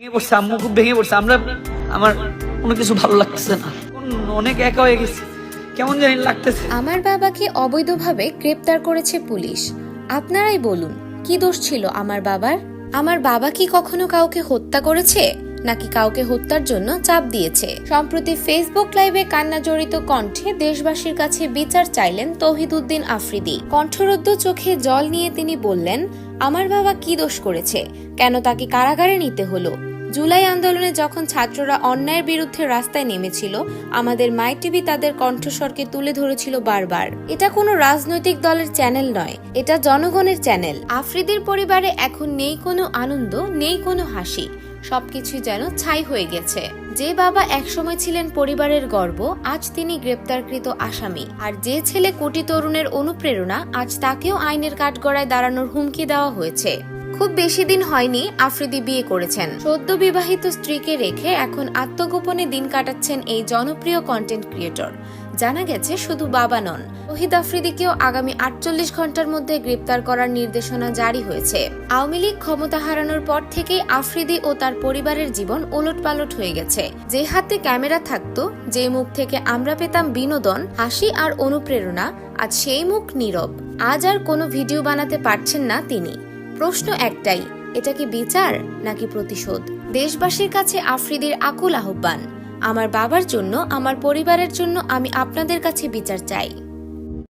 ভেঙে পড়ছে, আম্মু খুব ভেঙে পড়ছে। আমরা আমার কোনো কিছু ভালো লাগতেছে না। অনেক একা হয়ে গেছে। কেমন জানি লাগতেছে। আমার বাবাকে অবৈধভাবে গ্রেপ্তার করেছে পুলিশ। আপনারাই বলুন, কি দোষ ছিল আমার বাবার? আমার বাবা কি কখনো কাউকে হত্যা করেছে, নাকি কাউকে হত্যার জন্য চাপ দিয়েছে? সম্প্রতি ফেসবুক লাইভে কান্না জড়িত কণ্ঠে দেশবাসীর কাছে বিচার চাইলেন তৌহিদুদ্দিন আফ্রিদি। কণ্ঠরুদ্ধ চোখে জল নিয়ে তিনি বললেন আমার বাবা কি দোষ করেছে? কেন তাকে কারাগারে নিতে হলো? জুলাই আন্দোলনে যখন ছাত্ররা অন্যায়ের বিরুদ্ধে রাস্তায় নেমেছিল, আমাদের মাই টিভি তাদের কণ্ঠস্বরকে তুলে ধরেছিল বারবার। এটা কোনো রাজনৈতিক দলের চ্যানেল নয়, এটা জনগণের চ্যানেল। আফ্রিদির পরিবারে এখন নেই কোনো আনন্দ, নেই কোনো হাসি। সবকিছুই যেন ছাই হয়ে গেছে। যে বাবা একসময় ছিলেন পরিবারের গর্ব, আজ তিনি গ্রেপ্তারকৃত আসামি। আর যে ছেলে কোটি তরুণের অনুপ্রেরণা, আজ তাকেও আইনের কাঠগড়ায় দাঁড়ানোর হুমকি দেওয়া হয়েছে। খুব বেশি দিন হয়নি আফ্রিদি বিয়ে করেছেন। সদ্য বিবাহিত স্ত্রীকে রেখে এখন আত্মগোপনে দিন কাটাচ্ছেন এই জনপ্রিয় কন্টেন্ট ক্রিয়েটর জানা গেছে শুধু বাবা নন ওহিদ আফ্রিদিকেও আগামী আটচল্লিশ ঘণ্টার মধ্যে গ্রেপ্তার করার নির্দেশনা জারি হয়েছে। আওয়ামী লীগ ক্ষমতা হারানোর পর থেকেই আফ্রিদি ও তার পরিবারের জীবন ওলটপালট হয়ে গেছে। যে হাতে ক্যামেরা থাকতো, যে মুখ থেকে আমরা পেতাম বিনোদন, হাসি আর অনুপ্রেরণা, আজ সেই মুখ নীরব। আজ আর কোনো ভিডিও বানাতে পারছেন না তিনি। প্রশ্ন একটাই, এটা কি বিচার নাকি প্রতিশোধ? দেশবাসীর কাছে আফ্রিদির আকুল আহ্বান, আমার বাবার জন্য, আমার পরিবারের জন্য আমি আপনাদের কাছে বিচার চাই।